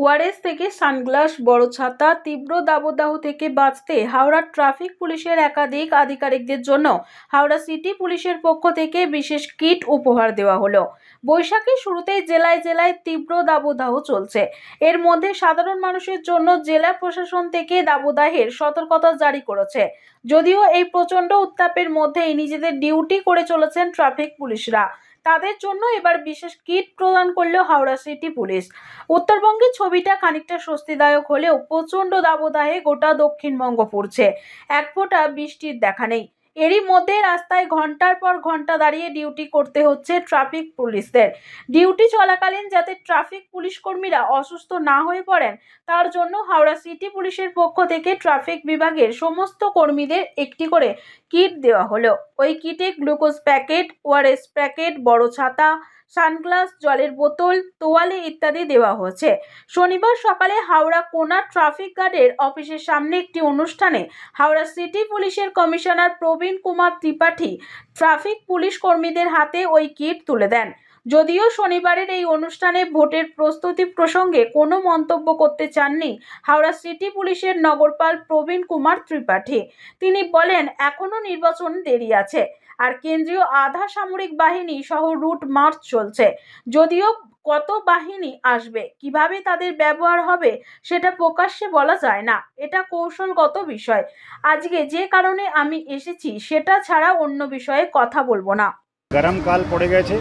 ওয়ারেস থেকে সানগ্লাস, বড় ছাতা, তীব্র দাবদাহ থেকে বাঁচতে হাওড়া ট্রাফিক পুলিশের একাধিক আধিকারিকদের জন্য হাওড়া সিটি পুলিশের পক্ষ থেকে বিশেষ কিট উপহার দেওয়া হলো। বৈশাখের শুরুতেই জেলায় জেলায় তীব্র দাবদাহ চলছে। এর মধ্যে সাধারণ মানুষের জন্য জেলা প্রশাসন থেকে দাবদাহের সতর্কতা জারি করেছে। যদিও এই প্রচণ্ড উত্তাপের মধ্যেই নিজেদের ডিউটি করে চলেছেন ট্রাফিক পুলিশরা। তাদের জন্য এবার বিশেষ কিট প্রদান করল হাওড়া সিটি পুলিশ। উত্তরবঙ্গে ছবিটা খানিকটা স্বস্তিদায়ক হলেও প্রচণ্ড দাবদাহে গোটা দক্ষিণবঙ্গ পড়ছে এক ফোঁটা বৃষ্টির দেখা নেই। এরই মধ্যে রাস্তায় ঘণ্টার পর ঘণ্টা দাঁড়িয়ে ডিউটি করতে হচ্ছে ট্রাফিক পুলিশদের। ডিউটি চলাকালীন যাতে ট্রাফিক পুলিশ কর্মীরা অসুস্থ না হয়ে পড়েন, তার জন্য হাওড়া সিটি পুলিশের পক্ষ থেকে ট্রাফিক বিভাগের সমস্ত কর্মীদের একটি করে কিট দেওয়া হলো। ওই কিটে গ্লুকোজ প্যাকেট, ওআরএস প্যাকেট, বড় ছাতা সানগ্লাস, জলের বোতল, তোয়ালে ইত্যাদি দেওয়া হয়েছে। শনিবার সকালে হাওড়া কোনা ট্রাফিক গার্ডের অফিসের সামনে একটি অনুষ্ঠানে হাওড়া সিটি পুলিশের commissioner Praveen Kumar Tripathi traffic police কর্মীদের হাতে ওই কিট তুলে দেন। যদিও শনিবারের এই অনুষ্ঠানে ভোটের প্রস্তুতি প্রসঙ্গে কোনো মন্তব্য করতে চাননি হাওড়া সিটি পুলিশের নগরপাল প্রবীণ কুমার ত্রিপাঠী। তিনি বলেন এখনও নির্বাচন দেরি আছে। আর কেন্দ্রীয় আধা সামরিক বাহিনী সহ রুট মার্চ চলছে। যদিও কত বাহিনী আসবে, কীভাবে তাদের ব্যবহার হবে সেটা প্রকাশ্যে বলা যায় না। এটা কৌশলগত বিষয়। আজকে যে কারণে আমি এসেছি সেটা ছাড়া অন্য বিষয়ে কথা বলব না। গরমকাল পড়ে গেছে।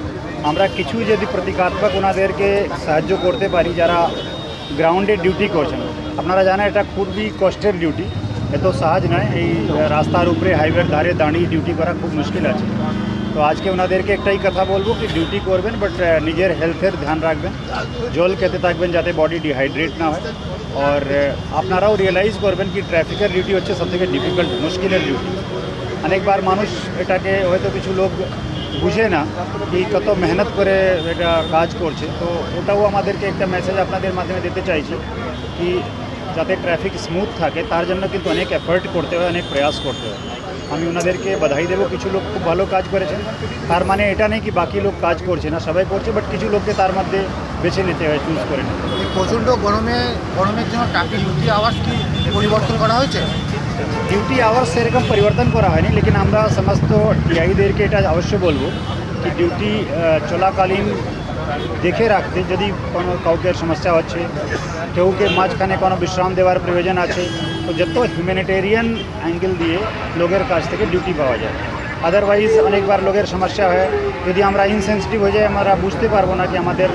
আমরা কিছু যদি প্রতীকাত্মক ওনাদেরকে সাহায্য করতে পারি যারা গ্রাউন্ডে ডিউটি করছেন। আপনারা জানেন এটা খুবই কষ্টের ডিউটি এত সহজ নয় এই রাস্তার উপরে হাইওয়ের ধারে দাঁড়িয়ে ডিউটি করা খুব মুশকিল আছে তো আজকে ওনাদেরকে একটাই কথা বলব কি ডিউটি করবেন বাট নিজের হেলথের ধ্যান রাখবেন জল খেতে থাকবেন যাতে বডি ডিহাইড্রেট না হয় আর আপনারাও রিয়েলাইজ করবেন কি ট্রাফিকের ডিউটি হচ্ছে সবথেকে ডিফিকাল্ট মুশকিলের ডিউটি অনেকবার মানুষ এটাকে হয়তো কিছু লোক বুঝে না কি কত মেহনত করে এটা কাজ করছে তো ওটাও আমাদেরকে একটা মেসেজ আপনাদের মাধ্যমে দিতে চাইছি কি যাতে ট্রাফিক স্মুথ থাকে তার জন্য কিন্তু অনেক এফর্ট করতে হয় অনেক প্রয়াস করতে হয়। আমি ওনাদেরকে বাধাই দেবো কিছু লোক খুব ভালো কাজ করেছেন। তার মানে এটা নেই কি বাকি লোক কাজ করছে না সবাই করছে বাট কিছু লোককে তার মধ্যে বেছে নিতে হয় চুজ করে নিতে। প্রচণ্ড গরমে গরমের জন্য ট্রাফিক ডিউটি আওয়াজ কি পরিবর্তন করা হয়েছে? ডিউটি আওয়ার্স সেরকম পরিবর্তন করা হয়নি লেকিন আমরা সমস্ত টিআইদেরকে এটা অবশ্য বলব কি ডিউটি চলাকালীন দেখে রাখতে যদি কোনো কাউকে সমস্যা হচ্ছে, কেউকে মাঝখানে কোনো বিশ্রাম দেওয়ার প্রয়োজন আছে, তো যত হিউম্যানিটেরিয়ান অ্যাঙ্গেল দিয়ে লোকের কাছ থেকে ডিউটি পাওয়া যায়। আদারওয়াইজ অনেকবার লোকের সমস্যা হয়। যদি আমরা ইনসেন্সিটিভ হয়ে যাই, আমরা বুঝতে পারব না কি আমাদের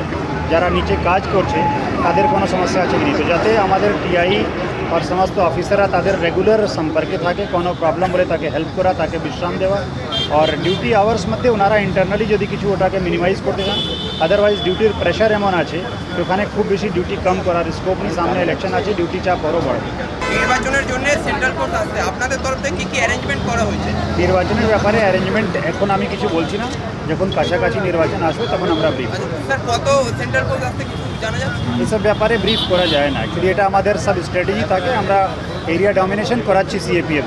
যারা নিচে কাজ করছে, তাদের কোনো সমস্যা আছে কি যাতে আমাদের টিআই আর সমস্ত অফিসাররা তাদের রেগুলার সম্পর্কে থাকে, কোনো প্রবলেম হলে তাকে হেল্প করা, তাকে বিশ্রাম দেওয়া আর ডিউটি আওয়ার্স মধ্যে ওনারা ইন্টারনালি যদি কিছু ওটাকে মিনিমাইজ করতে চান আদারওয়াইজ ডিউটির প্রেশার এমন আছে যে ওখানে খুব বেশি ডিউটি কম করার স্কোপ নেই সামনে ইলেকশন আছে ডিউটি চাপ আরও বাড়বে নির্বাচনের জন্য সেন্ট্রাল ফোর্স আসছে আপনাদের তরফ থেকে কি কি অ্যারেঞ্জমেন্ট করা হয়েছে নির্বাচনের ব্যাপারে অ্যারেঞ্জমেন্ট এখন আমি কিছু বলছি না যখন কাছাকাছি নির্বাচন আসবে তখন আমরা ব্রিফ স্যার কত সেন্ট্রাল ফোর্স আসছে কিছু জানা যাচ্ছে এসব ব্যাপারে ব্রিফ করা যায় না অ্যাকচুয়ালি এটা আমাদের সব স্ট্র্যাটেজি থাকে আমরা এরিয়া ডমিনেশন করাচ্ছি সিএপিএফ